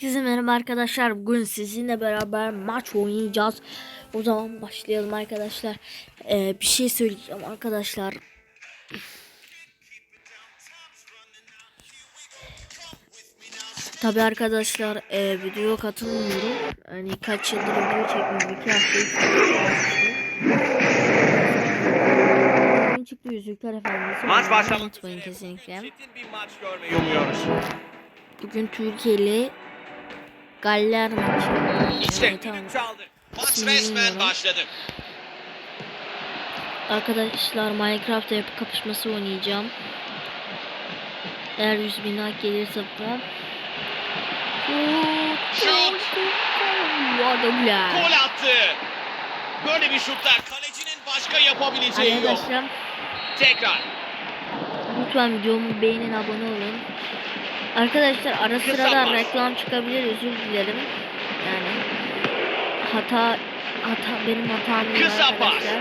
Herkese merhaba arkadaşlar. Bugün sizinle beraber maç oynayacağız. O zaman başlayalım arkadaşlar. Ee, bir şey söyleyeceğim arkadaşlar. Tabi arkadaşlar e, video katılmıyorum. Hani kaç yıldır video çekmiyorum. iki hafta üç hafta Oyun çıktı Yüzükler Efendisi. Maç başlamak Unutmayın kesinlikle. Bugün Türkiye'li Galler maçı. İşte Evet, tamam. çaldı. Maç resmen başladı. Arkadaşlar Minecraft yapı kapışması oynayacağım. Eğer 100 bin like gelirse! Adamlar. Gol attı. Böyle bir şutlar kalecinin başka yapabileceği yok. Arkadaşlar Tekrar. lütfen videomu beğenin abone olun. Arkadaşlar ara Kısa sıra da pas. reklam çıkabilir özür dilerim. Yani hata hata benim hatam değil arkadaşlar.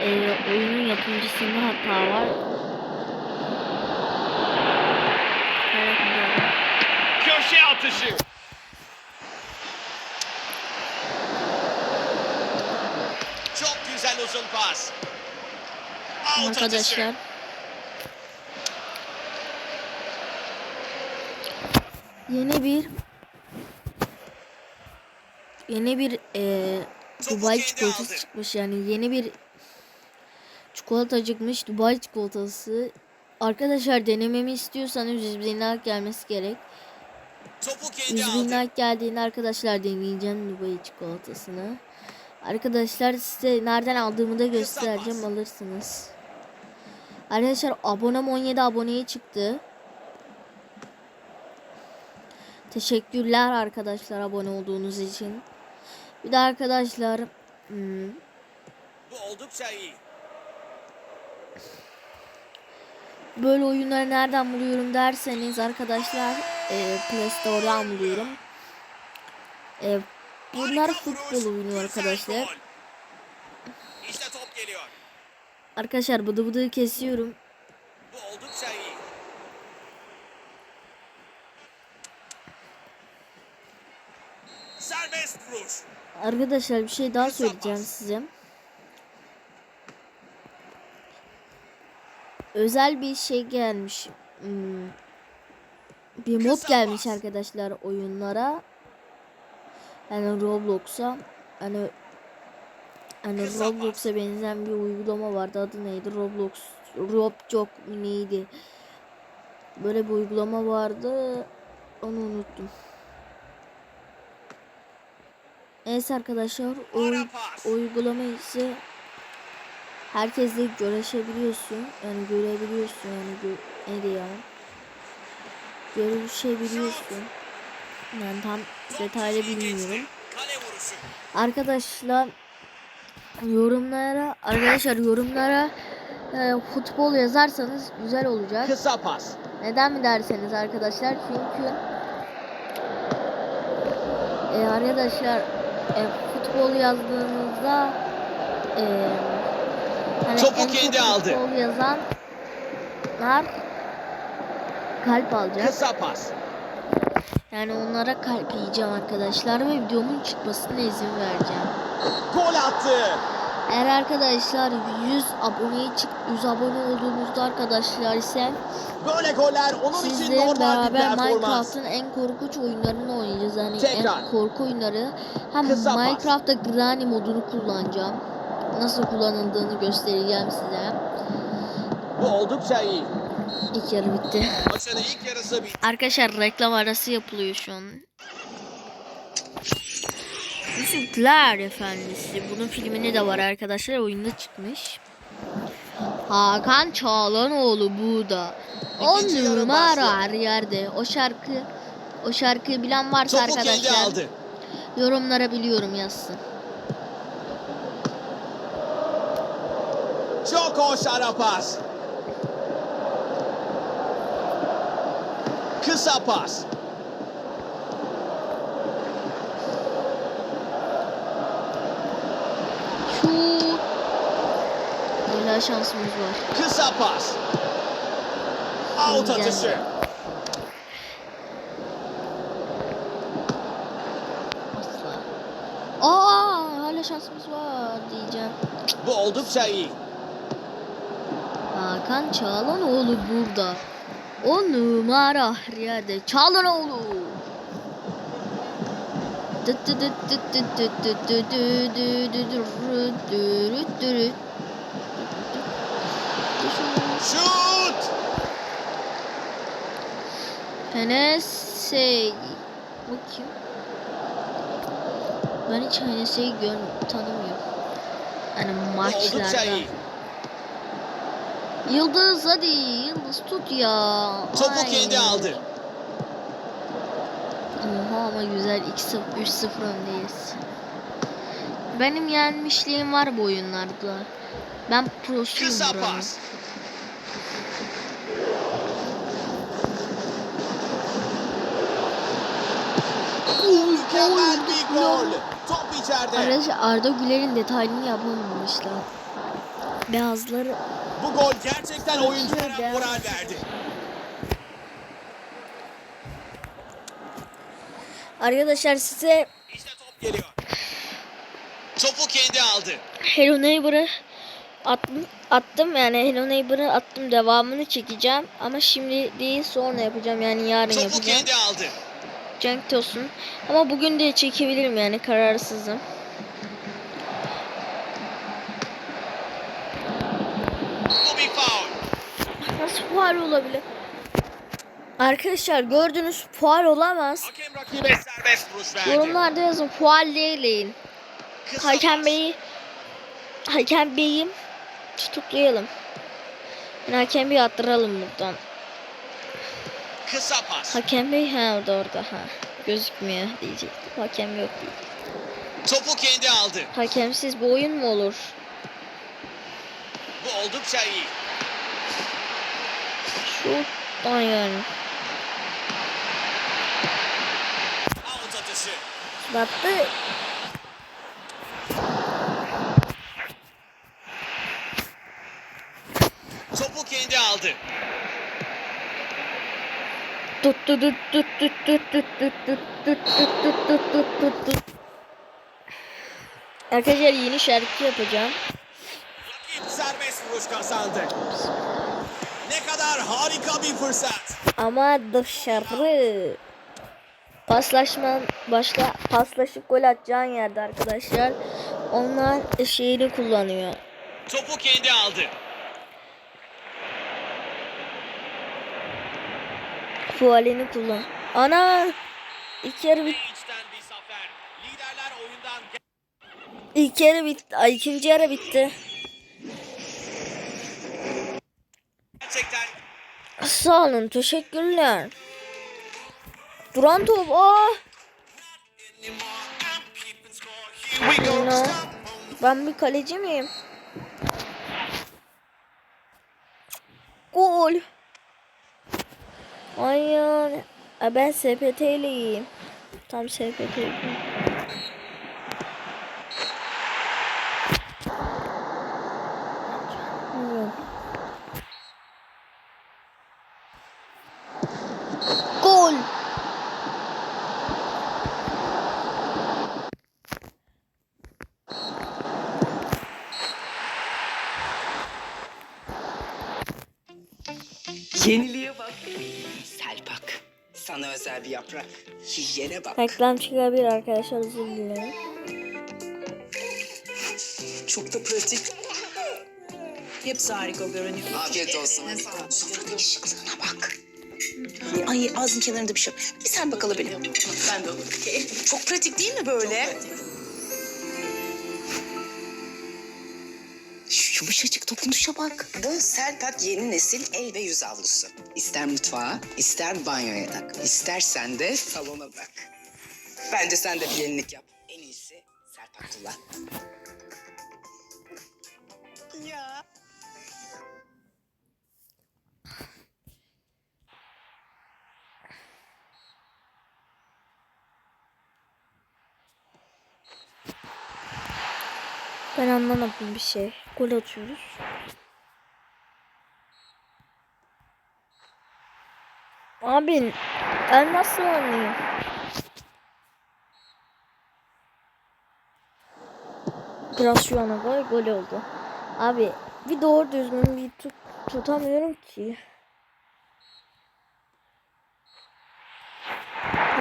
Ee, oyunun yapımcısında hata var. Köşe atışı. Çok güzel uzun pas. Arkadaşlar yeni bir yeni bir Topu Dubai çikolatası çıkmış. Yani yeni bir çikolata çıkmış. Dubai çikolatası. Arkadaşlar denememi istiyorsanız 100 bin like gelmesi gerek. Topu kendi 100 bin like geldiğinde arkadaşlar deneyeceğim Dubai çikolatasını. Arkadaşlar size nereden aldığımı da göstereceğim. Alırsınız. Arkadaşlar abonem 17 aboneye çıktı. Teşekkürler arkadaşlar abone olduğunuz için. Bir de arkadaşlar hmm, Bu oldukça iyi. böyle oyunları nereden buluyorum derseniz arkadaşlar e, Play Store'dan buluyorum. E, bunlar futbol oyunu arkadaşlar. İşte top geliyor. Arkadaşlar bıdı bıdı kesiyorum. Bu oldukça iyi. Serbest vuruş. Arkadaşlar bir şey daha söyleyeceğim size. Özel bir şey gelmiş. Hmm, Bir mod gelmiş arkadaşlar oyunlara. Yani Roblox'a. Hani hani Roblox'a benzeyen bir uygulama vardı. Adı neydi? Roblox Roblox neydi? Böyle bir uygulama vardı. Onu unuttum. Neyse arkadaşlar uy- uygulama ise herkesle görüşebiliyorsun. Yani görebiliyorsun yani gö ne diyeyim. Görüşebiliyorsun. Yani tam detaylı bilmiyorum. Arkadaşlar yorumlara arkadaşlar yorumlara e, futbol yazarsanız güzel olacak. Kısa pas. Neden mi derseniz arkadaşlar çünkü e, arkadaşlar e, futbol yazdığınızda e, hani Topu kendi aldı. futbol yazanlar kalp alacak. Kısa pas. Yani onlara kalp yiyeceğim arkadaşlar ve videomun çıkmasına izin vereceğim. Gol attı. Eğer arkadaşlar 100 aboneye çık 100 abone olduğunuzda arkadaşlar ise Böyle goller onun için normal beraber. Minecraft'ın en korkunç oyunlarını oynayacağız. Yani Tekrar. en korku oyunları. Hem Kısa. Minecraft'ta Granny modunu kullanacağım. Nasıl kullanıldığını göstereceğim size. Bu oldukça iyi. İlk yarı bitti. Arkadaşlar reklam arası yapılıyor şu an. Yüzükler Efendisi. Bunun filmini de var arkadaşlar. Oyunda çıkmış. Hakan Çağlanoğlu burada. On İkinci yarı numara her yerde. O şarkı o şarkıyı bilen varsa Topu arkadaşlar aldı. yorumlara biliyorum yazsın. Çok hoş ara pas. Kısa pas. daha şansımız var. Kısa pas. Out atışı. Aa hala şansımız var diyeceğim. Bu oldukça iyi. Hakan Çağlanoğlu burada. O numara her yerde. Çağlanoğlu. Düt düt düt düt düt düt düt düt düt düt düt düt düt Şut! Enesey. Bu kim? Ben hiç Enesey'i gör tanımıyorum. Yani maçlarda. Yıldız hadi Yıldız tut ya. Topu Ay. kendi aldı. Oha ama güzel 2-0 3-0 öndeyiz. Benim yenmişliğim var bu oyunlarda. Ben Kısa buranın. Mükemmel bir gol. Top içeride. Arkadaşlar Arda Güler'in detaylını yapamamışlar. Beyazları Bu gol gerçekten oyunculara moral verdi. Arkadaşlar size İşte top geliyor. Topu kendi aldı. Hello Neighbor'ı attım, attım yani Hello Neighbor'ı attım devamını çekeceğim ama şimdi değil sonra yapacağım yani yarın Topu yapacağım. kendi aldı. Cenk Tosun ama bugün de çekebilirim yani kararsızım. Nasıl faal olabilir? Arkadaşlar gördüğünüz faal olamaz. Yorumlarda yazın değilim. Kısa Hakem. Bey'i Hakem Bey'i tutuklayalım. Yani Hakem Bey'i attıralım buradan. Kısa pas. Hakem Bey ha orada ha. Gözükmüyor diyecektim. Hakem yok değil. Topu kendi aldı. Hakemsiz bu oyun mu olur? Bu oldukça iyi. Şuttan yani. Out atışı. Battı. Topu kendi aldı. Tut tut tut tut tut tut tut tut tut tut tut tut tut tut tut tut. Arkadaşlar yeni şarkı yapacağım. Serbest vuruş kazandı. Ne kadar harika bir fırsat. Ama dışarı. Paslaşma başla paslaşıp gol atacağın yerde arkadaşlar. Onlar şeyini kullanıyor. Topu kendi aldı. Fualini kullan. Ana! İlk yarı bit ilk yarı bitti. Ay, ikinci yarı bitti. gerçekten Sağ olun. Teşekkürler. Duran top. Aa! No. Ben bir kaleci miyim? Gol. Hayır. E ben SPT ile iyiyim. Tam SPT ile. Bir yaprak. Hijyene bak. Reklam çıkabilir arkadaşlar özür dilerim. Çok da pratik. Hepsi harika görünüyor. Afiyet olsun. Sofranın şıklığına bak. Ay ağzın kenarında bir şey. Bir sen bakalım benim. Ben de olur. Çok pratik değil mi böyle? Şu yumuşacık dokunuşa bak. Bu Selpak yeni nesil el ve yüz havlusu. İster mutfağa, ister banyoya tak. İstersen de salona bırak. Bence sen de bir yenilik yap. En iyisi Selpak kullan. Ya. Ben anlamadım bir şey. Gol atıyoruz. Abi ben nasıl oynayayım? Biraz şu ana kadar gol oldu. Abi bir doğru düzgün bir tut, tutamıyorum ki.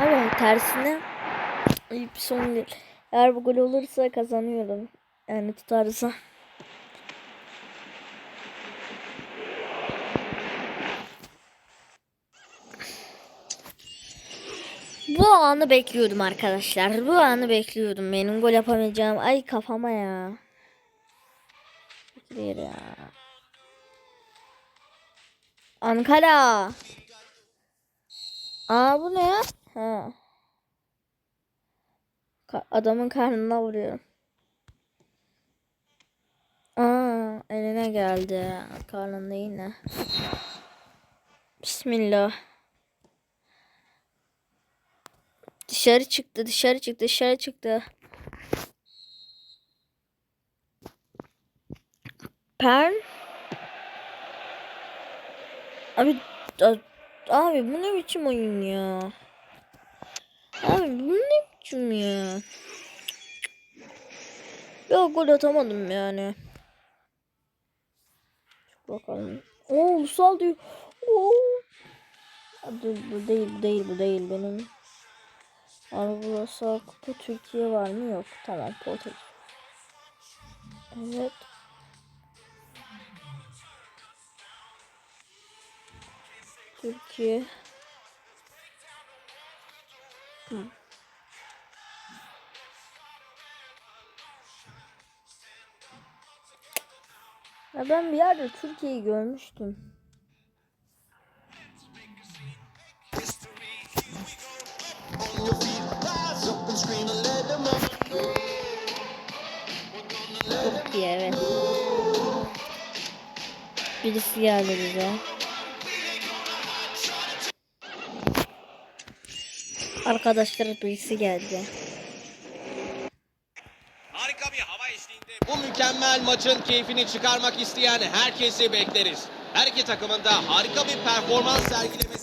Abi tersine iyi son değil. Eğer bu gol olursa kazanıyorum. Yani tutarsa. Bu anı bekliyordum arkadaşlar. Bu anı bekliyordum. Benim gol yapamayacağım. Ay kafama ya. Bitir ya. Ankara. Aa bu ne? Ha. Ka- adamın karnına vuruyorum. Aa eline geldi. Karnında yine. Bismillah. Dışarı çıktı, dışarı çıktı, dışarı çıktı. Pen. Abi, abi bu ne biçim oyun ya? Abi bu ne biçim ya? Ya gol atamadım yani. Bakalım. Oo ulusal diyor. Oo. Bu değil, bu değil, bu değil benim. Burası kupa Türkiye var mı? Yok. Tamam Portekiz. Evet. Türkiye. Hı. Ya ben bir yerde Türkiye'yi görmüştüm. Birisi geldi bize. Arkadaşlar birisi geldi. Harika bir hava eşliğinde bu mükemmel maçın keyfini çıkarmak isteyen herkesi bekleriz. Her iki takımın da harika bir performans sergilemesini dört...